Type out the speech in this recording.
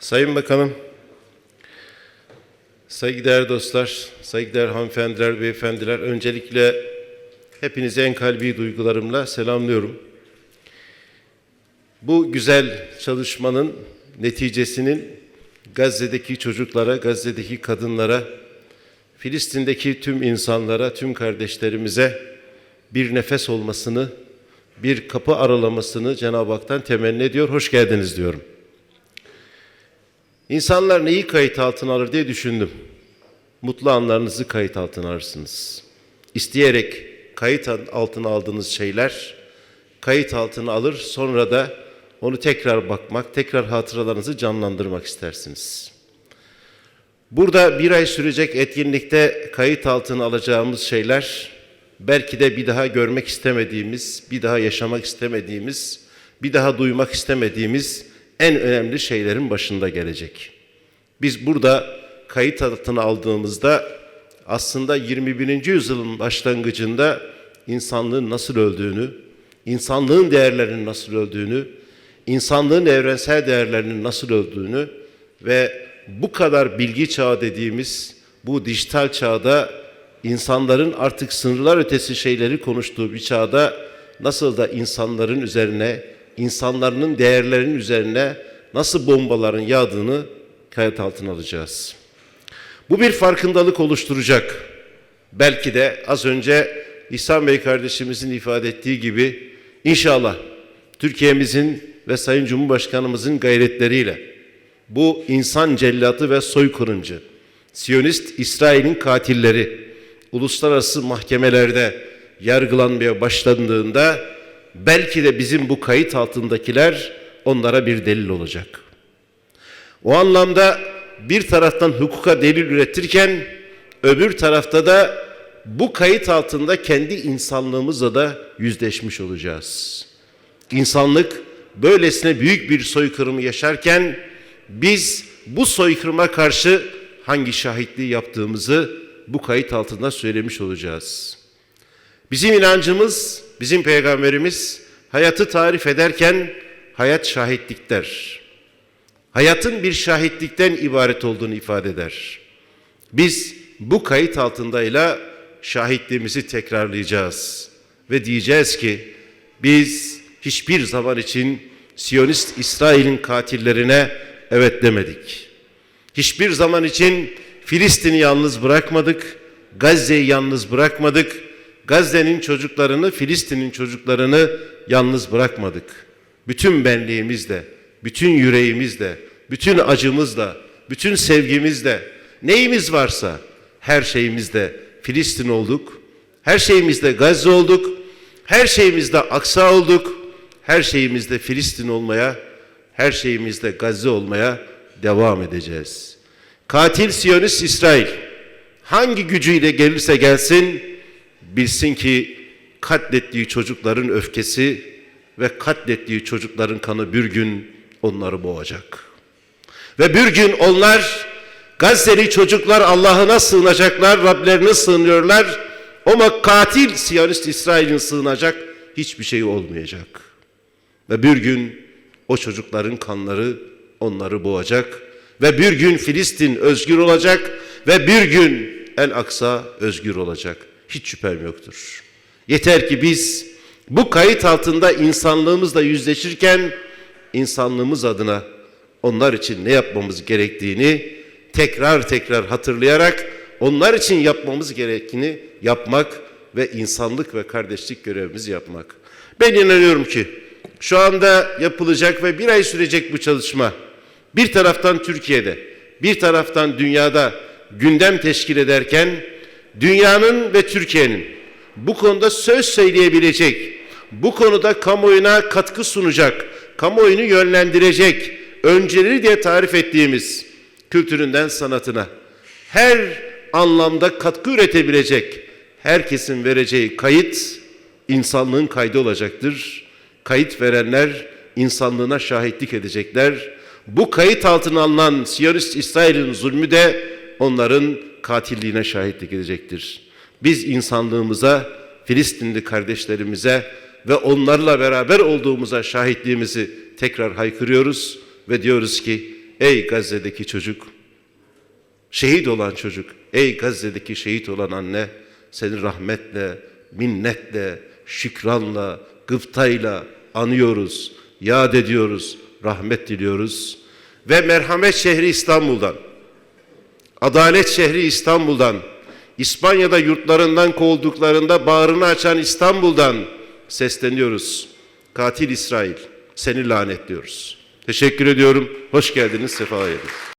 Sayın Bakanım, saygıdeğer dostlar, saygıdeğer hanımefendiler, beyefendiler, öncelikle hepinizi en kalbi duygularımla selamlıyorum. Bu güzel çalışmanın neticesinin Gazze'deki çocuklara, Gazze'deki kadınlara, Filistin'deki tüm insanlara, tüm kardeşlerimize bir nefes olmasını, bir kapı aralamasını Cenab-ı Hak'tan temenni ediyor. Hoş geldiniz diyorum. İnsanlar neyi kayıt altına alır diye düşündüm. Mutlu anlarınızı kayıt altına alırsınız. İsteyerek kayıt altına aldığınız şeyler kayıt altına alır sonra da onu tekrar bakmak, tekrar hatıralarınızı canlandırmak istersiniz. Burada bir ay sürecek etkinlikte kayıt altına alacağımız şeyler belki de bir daha görmek istemediğimiz, bir daha yaşamak istemediğimiz, bir daha duymak istemediğimiz en önemli şeylerin başında gelecek. Biz burada kayıt altına aldığımızda aslında 21. yüzyılın başlangıcında insanlığın nasıl öldüğünü, insanlığın değerlerinin nasıl öldüğünü, insanlığın evrensel değerlerinin nasıl öldüğünü ve bu kadar bilgi çağı dediğimiz bu dijital çağda insanların artık sınırlar ötesi şeyleri konuştuğu bir çağda nasıl da insanların üzerine, insanların değerlerinin üzerine nasıl bombaların yağdığını kayıt altına alacağız. Bu bir farkındalık oluşturacak. Belki de az önce İhsan Bey kardeşimizin ifade ettiği gibi inşallah Türkiye'mizin ve Sayın Cumhurbaşkanımızın gayretleriyle bu insan cellatı ve soykırımcı, Siyonist İsrail'in katilleri uluslararası mahkemelerde yargılanmaya başlandığında belki de bizim bu kayıt altındakiler onlara bir delil olacak. O anlamda bir taraftan hukuka delil üretirken öbür tarafta da bu kayıt altında kendi insanlığımızla da yüzleşmiş olacağız. İnsanlık böylesine büyük bir soykırımı yaşarken biz bu soykırıma karşı hangi şahitliği yaptığımızı bu kayıt altında söylemiş olacağız. Bizim inancımız, bizim peygamberimiz hayatı tarif ederken hayat şahitlik der. Hayatın bir şahitlikten ibaret olduğunu ifade eder. Biz bu kayıt altındayla şahitliğimizi tekrarlayacağız ve diyeceğiz ki biz hiçbir zaman için Siyonist İsrail'in katillerine evet demedik. Hiçbir zaman için Filistin'i yalnız bırakmadık, Gazze'yi yalnız bırakmadık, Gazze'nin çocuklarını, Filistin'in çocuklarını yalnız bırakmadık. Bütün benliğimizle, bütün yüreğimizle, bütün acımızla, bütün sevgimizle, neyimiz varsa her şeyimizde Filistin olduk, her şeyimizde Gazze olduk, her şeyimizde Aksa olduk, her şeyimizde Filistin olmaya, her şeyimizde Gazze olmaya devam edeceğiz. Katil Siyonist İsrail hangi gücüyle gelirse gelsin bilsin ki katlettiği çocukların öfkesi ve katlettiği çocukların kanı bir gün onları boğacak. Ve bir gün onlar Gazze'li çocuklar Allah'ına sığınacaklar, Rablerine sığınıyorlar. Ama katil Siyonist İsrail'in sığınacak hiçbir şey olmayacak. Ve bir gün o çocukların kanları onları boğacak. Ve bir gün Filistin özgür olacak. Ve bir gün El Aksa özgür olacak. Hiç şüphem yoktur. Yeter ki biz bu kayıt altında insanlığımızla yüzleşirken insanlığımız adına onlar için ne yapmamız gerektiğini tekrar tekrar hatırlayarak onlar için yapmamız gerektiğini yapmak ve insanlık ve kardeşlik görevimizi yapmak. Ben inanıyorum ki şu anda yapılacak ve bir ay sürecek bu çalışma bir taraftan Türkiye'de bir taraftan dünyada gündem teşkil ederken dünyanın ve Türkiye'nin bu konuda söz söyleyebilecek, bu konuda kamuoyuna katkı sunacak, kamuoyunu yönlendirecek, önceleri diye tarif ettiğimiz kültüründen sanatına her anlamda katkı üretebilecek herkesin vereceği kayıt insanlığın kaydı olacaktır. Kayıt verenler insanlığına şahitlik edecekler. Bu kayıt altına alınan Siyonist İsrail'in zulmü de onların katilliğine şahitlik edecektir. Biz insanlığımıza, Filistinli kardeşlerimize ve onlarla beraber olduğumuza şahitliğimizi tekrar haykırıyoruz ve diyoruz ki ey Gazze'deki çocuk, şehit olan çocuk, ey Gazze'deki şehit olan anne, seni rahmetle, minnetle, şükranla, gıptayla anıyoruz, yad ediyoruz, rahmet diliyoruz. Ve merhamet şehri İstanbul'dan, adalet şehri İstanbul'dan, İspanya'da yurtlarından kovulduklarında bağrını açan İstanbul'dan sesleniyoruz. Katil İsrail, seni lanetliyoruz. Teşekkür ediyorum. Hoş geldiniz, sefa geldiniz.